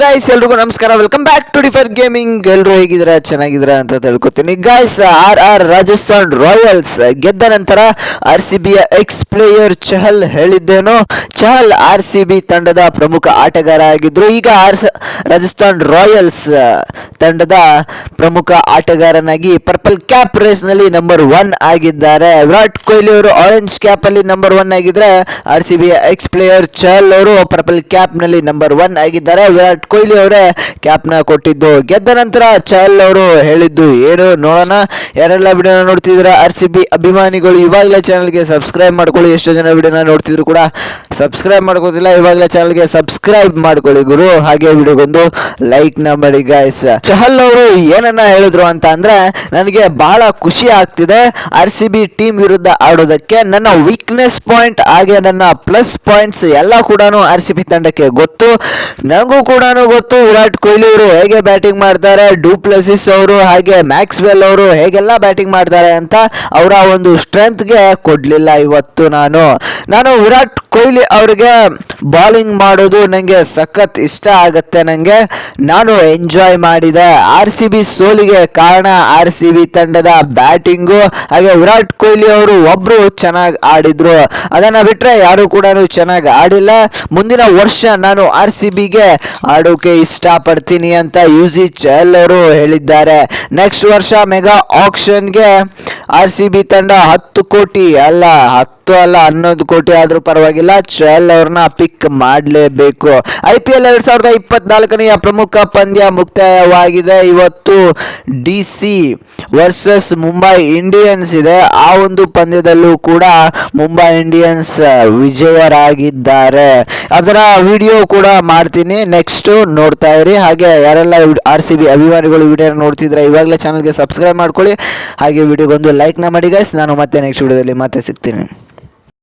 Guys ಎಲ್ರಿಗೂ ನಮಸ್ಕಾರ. Welcome back to differ gaming ಎಲ್ಲರೂ ಹೇಗಿದ್ದೀರಾ? ಚೆನ್ನಾಗಿದ್ದೀರಾ ಅಂತ ತಿಳ್ಕೊತೀನಿ. Guys R R Rajasthan royals ಗೆದ್ದ ನಂತರ ಆರ್ ಸಿ ಬಿಯ ಎಕ್ಸ್ ಪ್ಲೇಯರ್ ಚಹಲ್ ಹೇಳಿದ್ದೇನೋ. ಚಹಲ್ ಆರ್ ಸಿ ಬಿ ತಂಡದ ಪ್ರಮುಖ ಆಟಗಾರ ಆಗಿದ್ರು. ಈಗ ಆರ್ ರಾಜಸ್ಥಾನ್ ರಾಯಲ್ಸ್ ತಂಡದ ಪ್ರಮುಖ ಆಟಗಾರನಾಗಿ ಪರ್ಪಲ್ ಕ್ಯಾಪ್ ರೇಸ್ನಲ್ಲಿ ನಂಬರ್ ಒನ್ ಆಗಿದ್ದಾರೆ. ವಿರಾಟ್ ಕೊಹ್ಲಿ ಅವರು ಆರೆಂಜ್ ಕ್ಯಾಪ್ ಅಲ್ಲಿ ನಂಬರ್ ಒನ್ ಆಗಿದ್ರೆ R C B ex player Chahal ಅವರು ಪರ್ಪಲ್ ಕ್ಯಾಪ್ನಲ್ಲಿ ನಂಬರ್ ಒನ್ ಆಗಿದ್ದಾರೆ. ವಿರಾಟ್ ಕೊಹ್ಲಿ ಅವರೇ ಕ್ಯಾಪ್ನ ಕೊಟ್ಟಿದ್ದು. ಗೆದ್ದ ನಂತರ ಚಹಲ್ ಅವರು ಹೇಳಿದ್ದು ಏನು ನೋಡೋಣ. ಯಾರೆಲ್ಲ ವಿಡಿಯೋನ ನೋಡ್ತಿದ್ರೆ ಆರ್ ಸಿ ಬಿ ಅಭಿಮಾನಿಗಳು, ಇವಾಗಲೇ ಚಾನಲ್ಗೆ ಸಬ್ಸ್ಕ್ರೈಬ್ ಮಾಡ್ಕೊಳ್ಳಿ. ಎಷ್ಟೋ ಜನ ವಿಡಿಯೋನ ನೋಡ್ತಿದ್ರು ಕೂಡ ಸಬ್ಸ್ಕ್ರೈಬ್ ಮಾಡ್ಕೋದಿಲ್ಲ ಇವಾಗಲೇ ಚಾನಲ್ಗೆ ಸಬ್ಸ್ಕ್ರೈಬ್ ಮಾಡ್ಕೊಳ್ಳಿ ಗುರು. ಹಾಗೆ ವಿಡಿಯೋಗೊಂದು ಲೈಕ್ನ ಮಾಡಿ ಗಾಯ್ಸ್ ಚಹಲ್ ಅವರು ಏನನ್ನ ಹೇಳಿದ್ರು ಅಂತ ಅಂದ್ರೆ, ನನಗೆ ಬಹಳ ಖುಷಿ ಆಗ್ತಿದೆ ಆರ್ ಸಿ ಬಿ ಟೀಮ್ ವಿರುದ್ಧ ಆಡೋದಕ್ಕೆ. ನನ್ನ ವೀಕ್ನೆಸ್ ಪಾಯಿಂಟ್ ಹಾಗೆ ನನ್ನ ಪ್ಲಸ್ ಪಾಯಿಂಟ್ಸ್ ಎಲ್ಲ ಕೂಡ ಆರ್ ಸಿ ಬಿ ತಂಡಕ್ಕೆ ಗೊತ್ತು. ನನಗೂ ಕೂಡ ಗೊತ್ತು ವಿರಾಟ್ ಕೊಹ್ಲಿ ಅವರು ಹೇಗೆ ಬ್ಯಾಟಿಂಗ್ ಮಾಡ್ತಾರೆ ಡೂಪ್ಲೆಸಿಸ್ ಅವರು ಹಾಗೆ ಮ್ಯಾಕ್ಸ್ವೆಲ್ ಅವರು ಹೇಗೆಲ್ಲ ಬ್ಯಾಟಿಂಗ್ ಮಾಡ್ತಾರೆ ಅಂತ ಅವರ ಒಂದು ಸ್ಟ್ರೆಂತ್ಗೆ ಕೊಡ್ಲಿಲ್ಲ ಇವತ್ತು ನಾನು. ನಾನು ವಿರಾಟ್ ಕೊಹ್ಲಿ ಅವರಿಗೆ ಬಾಲಿಂಗ್ ಮಾಡೋದು ನನಗೆ ಸಖತ್ ಇಷ್ಟ ಆಗುತ್ತೆ ನನಗೆ ನಾನು ಎಂಜಾಯ್ ಮಾಡಿದೆ. ಆರ್ ಸಿ ಬಿ ಸೋಲಿಗೆ ಕಾರಣ ಆರ್ ಸಿ ಬಿ ತಂಡದ ಬ್ಯಾಟಿಂಗು ಹಾಗೆ ವಿರಾಟ್ ಕೊಹ್ಲಿ ಅವರು ಒಬ್ಬರು ಚೆನ್ನಾಗಿ ಆಡಿದ್ರು. ಅದನ್ನು ಬಿಟ್ಟರೆ ಯಾರು ಕೂಡ ಚೆನ್ನಾಗಿ ಆಡಿಲ್ಲ. ಮುಂದಿನ ವರ್ಷ ನಾನು ಆರ್ ಸಿ ಬಿಗೆ ಆಡೋಕೆ ಇಷ್ಟಪಡ್ತೀನಿ ಅಂತ ಯು ಜಿ ಚಹಲ್ ಅವರು ಹೇಳಿದ್ದಾರೆ. ನೆಕ್ಸ್ಟ್ ವರ್ಷ ಮೆಗಾ ಆಕ್ಷನ್ಗೆ ಆರ್ ಸಿ ಬಿ ತಂಡ ಹತ್ತು ಕೋಟಿ ಅಲ್ಲ ಹತ್ತು ಅಲ್ಲ, ಹನ್ನೊಂದು ಕೋಟಿ ಆದರೂ ಪರವಾಗಿಲ್ಲ, ಚಹಲ್ ಅವ್ರನ್ನ ಪಿಕ್ ಮಾಡಲೇಬೇಕು. ಐ ಪಿ ಎಲ್ ಎರಡು ಸಾವಿರದ ಇಪ್ಪತ್ನಾಲ್ಕನೆಯ ಪ್ರಮುಖ ಪಂದ್ಯ ಮುಕ್ತಾಯವಾಗಿದೆ. ಇವತ್ತು D C versus Mumbai Indians ಇದೆ. ಆ ಒಂದು ಪಂದ್ಯದಲ್ಲೂ ಕೂಡ ಮುಂಬೈ ಇಂಡಿಯನ್ಸ್ ವಿಜಯರಾಗಿದ್ದಾರೆ. ಅದರ ವಿಡಿಯೋ ಕೂಡ ಮಾಡ್ತೀನಿ. ನೆಕ್ಸ್ಟ್ ನೋಡ್ತಾ ಇರಿ. ಹಾಗೆ ಯಾರೆಲ್ಲ ಆರ್ ಸಿ ಬಿ ಅಭಿಮಾನಿಗಳು ವಿಡಿಯೋ ನೋಡ್ತಿದ್ರೆ ಇವಾಗಲೇ ಚಾನಲ್ಗೆ ಸಬ್ಸ್ಕ್ರೈಬ್ ಮಾಡ್ಕೊಳ್ಳಿ. ಹಾಗೆ ವಿಡಿಯೋಗೊಂದು ಲೈಕ್ನ ಮಾಡಿ ಗೈಸ್ ನಾನು ಮತ್ತೆ ನೆಕ್ಸ್ಟ್ ವಿಡಿಯೋದಲ್ಲಿ ಮತ್ತೆ ಸಿಗ್ತೀನಿ.